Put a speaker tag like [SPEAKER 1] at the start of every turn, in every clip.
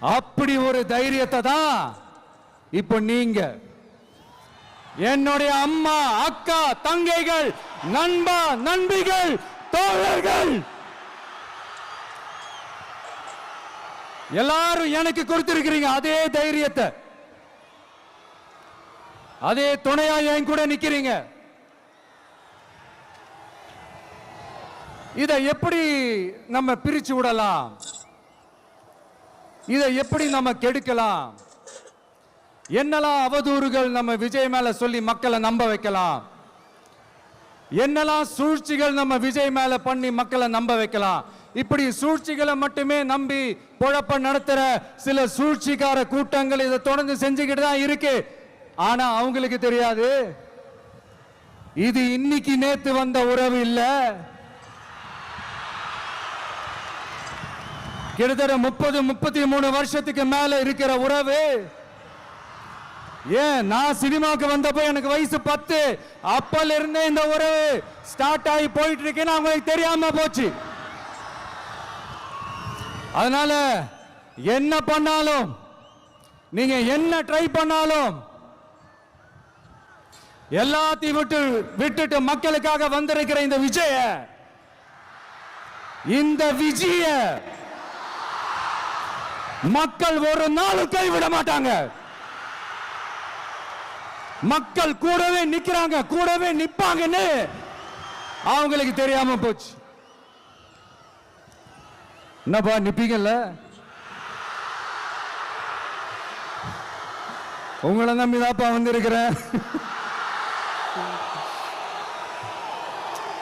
[SPEAKER 1] அப்படி ஒரு தைரியத்தை தான் இப்போ நீங்க. என்னுடைய அம்மா அக்கா தங்கைகள் நண்பா நண்பிகள் தோழர்கள். எல்லாரும் எனக்கு கொடுத்திருக்கிறீங்க அதே தைரியத்தை. அதே துணையா என் கூட நிக்கிறீங்க. இதை எப்படி நம்ம பிரிச்சு விடலாம்? இதை எப்படி நம்ம கெடுக்கலாம்? என்னெல்லாம் அவதூறுகள் நம்ம விஜய் மேல சொல்லி மக்களை நம்ப வைக்கலாம்? என்னெல்லாம் சூழ்ச்சிகள் நம்ம விஜய் மேல பண்ணி மக்களை நம்ப வைக்கலாம்? இப்படி சூழ்ச்சிகளை மட்டுமே நம்பி குழப்ப நடத்துற சில சூழ்ச்சிக்கார கூட்டங்கள் இதை தொடர்ந்து செஞ்சுக்கிட்டு தான் இருக்கு. ஆனா அவங்களுக்கு தெரியாது. இது இன்னைக்கு நேத்து வந்த உறவு இல்லை. கிட்டத்தட்ட முப்பது முப்பத்தி மூணு வருஷத்துக்கு மேல இருக்கிற உறவு. ஏன்? நான் சினிமாவுக்கு வந்தப்போ எனக்கு வயசு பத்து. அப்பல இருந்தே இந்த உறவு ஸ்டார்ட் ஆகி போயிட்டு இருக்கேன்னு அவங்களுக்கு தெரியாம போச்சு. அதனால என்ன பண்ணாலும் நீங்க என்ன ட்ரை பண்ணாலும் எல்லாத்தையும் விட்டு விட்டுட்டு மக்களுக்காக வந்திருக்கிற இந்த விஜய இந்த விஜய மக்கள் ஒரு நாள் கைவிட மாட்டாங்க. மக்கள் கூடவே நிக்கிறாங்க கூடவே நிப்பாங்கன்னு அவங்களுக்கு தெரியாம போச்சு. என்னப்பா நிப்பீங்கல்ல? உங்களை நம்பி தாப்பா வந்திருக்கிறேன்.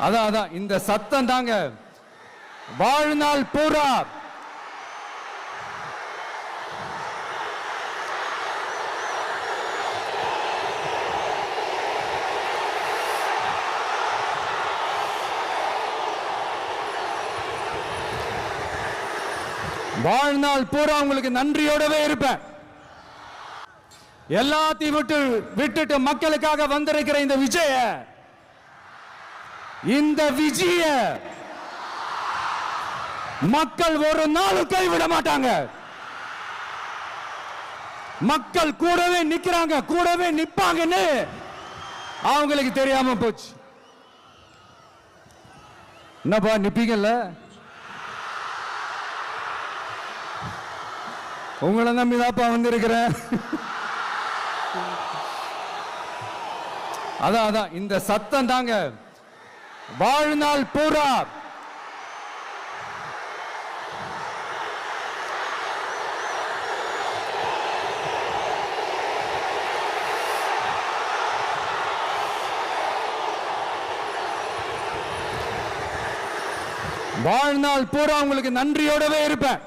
[SPEAKER 1] அதான் அதான் இந்த சத்தம் தாங்க. வாழ்நாள் பூரா வாழ்நாள் பூரா உங்களுக்கு நன்றியோடவே இருப்பேன். எல்லாத்தையும் விட்டு விட்டுட்டு மக்களுக்காக வந்திருக்கிற இந்த விஜய இந்த விஜய மக்கள் ஒரு நாளும் கைவிட மாட்டாங்க. மக்கள் கூடவே நிக்கிறாங்க கூடவே நிப்பாங்கன்னு அவங்களுக்கு தெரியாம போச்சு. என்னப்பா நிப்பீங்கல்ல? உங்களை நம்பி தாப்பா வந்திருக்கிறேன். அதான் அதான் இந்த சத்தம் தாங்க. வாழ்நாள் பூரா. வாழ்நாள் பூரா உங்களுக்கு நன்றியோடவே இருப்பேன்.